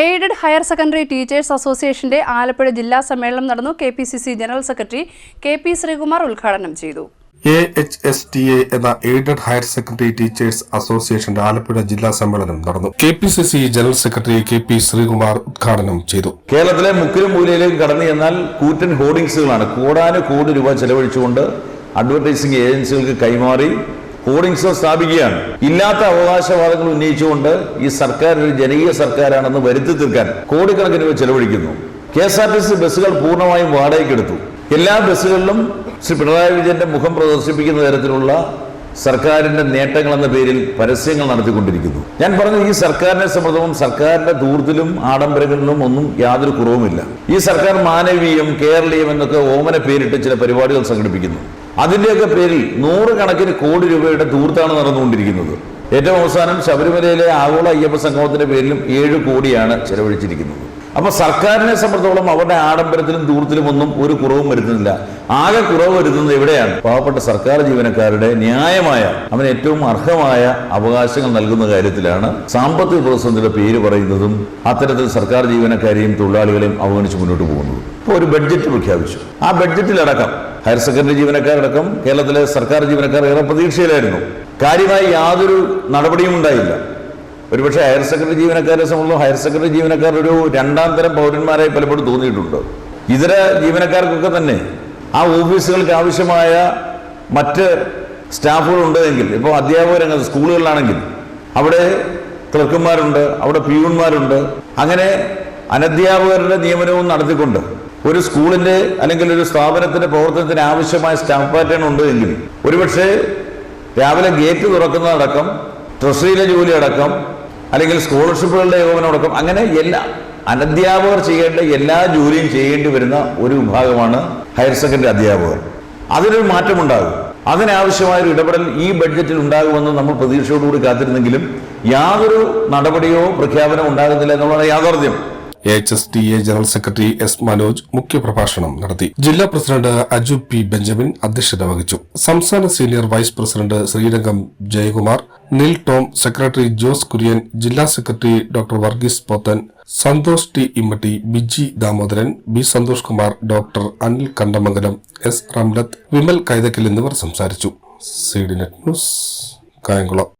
Aided higher secondary teachers അസോസിയേഷന്റെ ആലപ്പുഴ ജില്ലാ സമ്മേളനം നടന്നു K P C C general secretary K P Sreekumar ഉദ്ഘാടനം ചെയ്തു. A H S T A എന്ന എയ്ഡഡ് ഹയർ സെക്കൻഡറി ടീച്ചേഴ്സ് അസോസിയേഷന്റെ ആലപ്പുഴ ജില്ലാ സമ്മേളനം നടന്നു. K P C C general secretary K P Sreekumar ഉദ്ഘാടനം ചെയ്തു. കേരളത്തിലെ മുക്കിലും മൂലയിലേക്ക് കടന്നു ചെന്നാൽ കൂറ്റൻ ഹോർഡിങ്സുകളാണ്. കോടാനു കോടി രൂപ ചെലവഴിച്ചുകൊണ്ട് അഡ്വർടൈസിംഗ് ഏജൻസികൾക്ക് കൈമാറി ഹോർഡിങ്സ് സ്ഥാപിക്കുകയാണ്. ഇല്ലാത്ത അവകാശവാദങ്ങൾ ഉന്നയിച്ചുകൊണ്ട് ഈ സർക്കാർ ഒരു ജനകീയ സർക്കാരാണെന്ന് വരുത്തി തീർക്കാൻ കോടിക്കണക്കിന് രൂപ ചെലവഴിക്കുന്നു. K S R T C ബസ്സുകൾ പൂർണമായും വാടകയ്ക്കെടുത്തു എല്ലാ ബസ്സുകളിലും ശ്രീ പിണറായി വിജയന്റെ മുഖം പ്രദർശിപ്പിക്കുന്ന തരത്തിലുള്ള സർക്കാരിന്റെ നേട്ടങ്ങൾ എന്ന പേരിൽ പരസ്യങ്ങൾ നടത്തിക്കൊണ്ടിരിക്കുന്നു. ഞാൻ പറഞ്ഞു ഈ സർക്കാരിനെ സമ്മതവും സർക്കാരിന്റെ ദൂർത്തിലും ആഡംബരങ്ങളിലും ഒന്നും യാതൊരു കുറവുമില്ല. ഈ സർക്കാർ മാനവീയം കേരളീയം എന്നൊക്കെ ഓമന പേരിട്ട് ചില പരിപാടികൾ സംഘടിപ്പിക്കുന്നു. അതിന്റെയൊക്കെ പേരിൽ നൂറുകണക്കിന് കോടി രൂപയുടെ ദൂർത്താണ് നടന്നുകൊണ്ടിരിക്കുന്നത്. ഏറ്റവും അവസാനം ശബരിമലയിലെ ആഗോള അയ്യപ്പ സംഗമത്തിന്റെ പേരിലും ഏഴ് കോടിയാണ് ചെലവഴിച്ചിരിക്കുന്നത്. അപ്പൊ സർക്കാരിനെ സംബന്ധിച്ചോളം അവരുടെ ആഡംബരത്തിലും ദൂരത്തിലും ഒന്നും ഒരു കുറവും വരുത്തുന്നില്ല. ആകെ കുറവ് വരുത്തുന്നത് എവിടെയാണ് പാവപ്പെട്ട സർക്കാർ ജീവനക്കാരുടെ ന്യായമായ അവന് ഏറ്റവും അർഹമായ അവകാശങ്ങൾ നൽകുന്ന കാര്യത്തിലാണ് സാമ്പത്തിക പ്രതിസന്ധിയുടെ പേര് പറയുന്നതും അത്തരത്തിൽ സർക്കാർ ജീവനക്കാരെയും തൊഴിലാളികളെയും അവഗണിച്ച് മുന്നോട്ട് പോകുന്നത്. ഇപ്പോൾ ഒരു ബഡ്ജറ്റ് പ്രഖ്യാപിച്ചു. ആ ബഡ്ജറ്റിലടക്കം ഹയർ സെക്കൻഡറി ജീവനക്കാരടക്കം കേരളത്തിലെ സർക്കാർ ജീവനക്കാർ ഏറെ പ്രതീക്ഷയിലായിരുന്നു. കാര്യമായി യാതൊരു നടപടിയും ഉണ്ടായില്ല. ഒരുപക്ഷെ ഹയർ സെക്കൻഡറി ജീവനക്കാരെ സംബന്ധിച്ചും ഹയർ സെക്കൻഡറി ജീവനക്കാർ ഒരു രണ്ടാം തരം പൗരന്മാരായി പലപ്പോഴും തോന്നിയിട്ടുണ്ട്. ഇതര ജീവനക്കാർക്കൊക്കെ തന്നെ ആ ഓഫീസുകൾക്ക് ആവശ്യമായ മറ്റ് സ്റ്റാഫുകൾ ഉണ്ടെങ്കിൽ ഇപ്പോൾ അധ്യാപക രംഗത്ത് സ്കൂളുകളിലാണെങ്കിൽ അവിടെ ക്ലർക്കുമാരുണ്ട് അവിടെ പിയൂൺമാരുണ്ട് അങ്ങനെ അനധ്യാപകരുടെ നിയമനവും നടത്തിക്കൊണ്ട് ഒരു സ്കൂളിന്റെ അല്ലെങ്കിൽ ഒരു സ്ഥാപനത്തിന്റെ പ്രവർത്തനത്തിന് ആവശ്യമായ സ്റ്റാഫ് പാറ്റേൺ ഉണ്ട് എങ്കിൽ ഒരുപക്ഷെ രാവിലെ ഗേറ്റ് തുറക്കുന്നതടക്കം ട്രഷറിയിലെ ജോലി അടക്കം അല്ലെങ്കിൽ സ്കോളർഷിപ്പുകളുടെ യോഗനമടക്കം അങ്ങനെ എല്ലാ അനധ്യാപകർ ചെയ്യേണ്ട എല്ലാ ജോലിയും ചെയ്യേണ്ടി വരുന്ന ഒരു വിഭാഗമാണ് ഹയർ സെക്കൻഡറി അധ്യാപകർ. അതിനൊരു മാറ്റമുണ്ടാകും. അതിനാവശ്യമായ ഒരു ഇടപെടൽ ഈ ബഡ്ജറ്റിൽ ഉണ്ടാകുമെന്ന് നമ്മൾ പ്രതീക്ഷയോടുകൂടി കാത്തിരുന്നെങ്കിലും യാതൊരു നടപടിയോ പ്രഖ്യാപനമോ ഉണ്ടാകുന്നില്ല എന്നുള്ളതാണ് യാഥാർത്ഥ്യം. A H S T A general secretary S Manoj മുഖ്യപ്രഭാഷണം നടത്തി. ജില്ലാ പ്രസിഡന്റ് അജു പി ബെഞ്ചമിൻ അധ്യക്ഷത വഹിച്ചു. സംസ്ഥാന senior vice president Sreerangam Jayakumar നിൽ ടോം സെക്രട്ടറി ജോസ് കുര്യൻ ജില്ലാ secretary doctor Varghese Pothan Santhosh T Immatty Biji Damodaran B Santhosh Kumar doctor Anil Kandamangalam S Ramlath Vimal Kaithakkal എന്നിവർ സംസാരിച്ചു. C net news Kayamkulam.